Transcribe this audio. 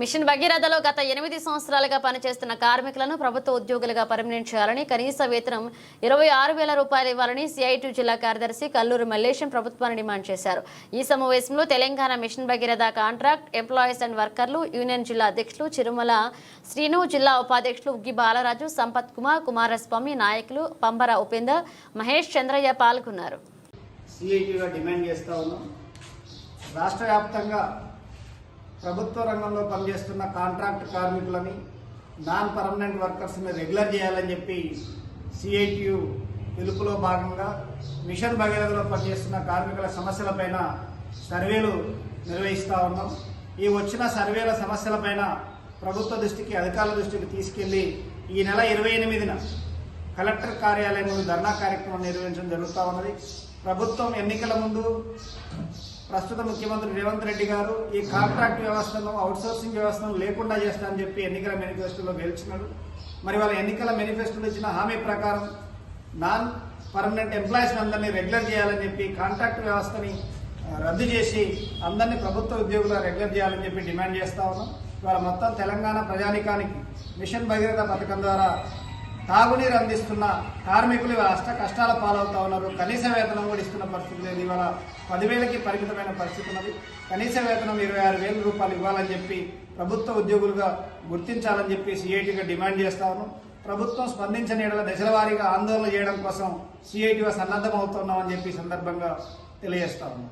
Machine భగీరథలో గత ఎనిమిది సంవత్సరాలుగా పనిచేస్తున్న కార్మికులను ప్రభుత్వ ఉద్యోగులుగా పర్మనెంట్ చేయాలని కనీస వేతనం ఇరవై ఆరు వేల రూపాయలు ఇవ్వాలని సిఐటి జిల్లా కార్యదర్శి కల్లూరు మల్లేశం ప్రభుత్వాన్ని డిమాండ్ చేశారు. ఈ సమావేశంలో Telangana mission Bhagiratha contract employees and వర్కర్లు యూనియన్ జిల్లా అధ్యక్షులు చిరుమల శ్రీను జిల్లా ఉపాధ్యక్షులు ఉగ్గి బాలరాజు సంపత్ కుమార్ కుమారస్వామి నాయకులు పంబర ఉపేందర్ మహేష్ చంద్రయ్య పాల్గొన్నారు. సిఐటిగా డిమాండ్ ఉన్నాం. రాష్ట్ర వ్యాప్తంగా ప్రభుత్వ రంగంలో పనిచేస్తున్న కాంట్రాక్ట్ కార్మికులని నాన్ పర్మనెంట్ వర్కర్స్ని రెగ్యులర్ చేయాలని చెప్పి సిఐటియు పిలుపులో భాగంగా మిషన్ భగీరథలో పనిచేస్తున్న కార్మికుల సమస్యలపైన సర్వేలు నిర్వహిస్తూ ఉన్నాం. ఈ వచ్చిన సర్వేల సమస్యలపైన ప్రభుత్వ దృష్టికి అధికారుల దృష్టికి తీసుకెళ్ళి ఈ నెల ఇరవై ఎనిమిదిన కలెక్టర్ కార్యాలయం ముందు ధర్నా కార్యక్రమం నిర్వహించడం జరుగుతూ ఉన్నది. ప్రభుత్వం ఎన్నికల ముందు ప్రస్తుత ముఖ్యమంత్రి రేవంత్ రెడ్డి గారు ఈ కాంట్రాక్ట్ వ్యవస్థను అవుట్సోర్సింగ్ వ్యవస్థను లేకుండా చేస్తానని చెప్పి ఎన్నికల మేనిఫెస్టోలో గెలిచినాడు. మరి వాళ్ళ ఎన్నికల మేనిఫెస్టోలో ఇచ్చిన హామీ ప్రకారం నాన్ పర్మనెంట్ ఎంప్లాయీస్ అందరినీ రెగ్యులర్ చేయాలని చెప్పి కాంట్రాక్ట్ వ్యవస్థని రద్దు చేసి అందరినీ ప్రభుత్వ ఉద్యోగులు రెగ్యులర్ చేయాలని చెప్పి డిమాండ్ చేస్తా ఉన్నాం. ఇవాళ మొత్తం తెలంగాణ ప్రజానికానికి మిషన్ భగీరథ పథకం ద్వారా తాగునీరు అందిస్తున్న కార్మికులు అష్ట కష్టాల పాలవుతా ఉన్నారు. కనీస వేతనం కూడా ఇస్తున్న పరిస్థితి లేదు. ఇవాళ పదివేలకి పరిమితమైన పరిస్థితి ఉన్నది. కనీస వేతనం ఇరవై ఆరు వేల రూపాయలు ఇవ్వాలని చెప్పి ప్రభుత్వ ఉద్యోగులుగా గుర్తించాలని చెప్పి సిఐటిగా డిమాండ్ చేస్తా ఉన్నాం. ప్రభుత్వం స్పందించని ఎడల దశల వారీగా ఆందోళన చేయడం కోసం సిఐటిగా సన్నద్ధమవుతున్నామని చెప్పి సందర్భంగా తెలియజేస్తా ఉన్నాం.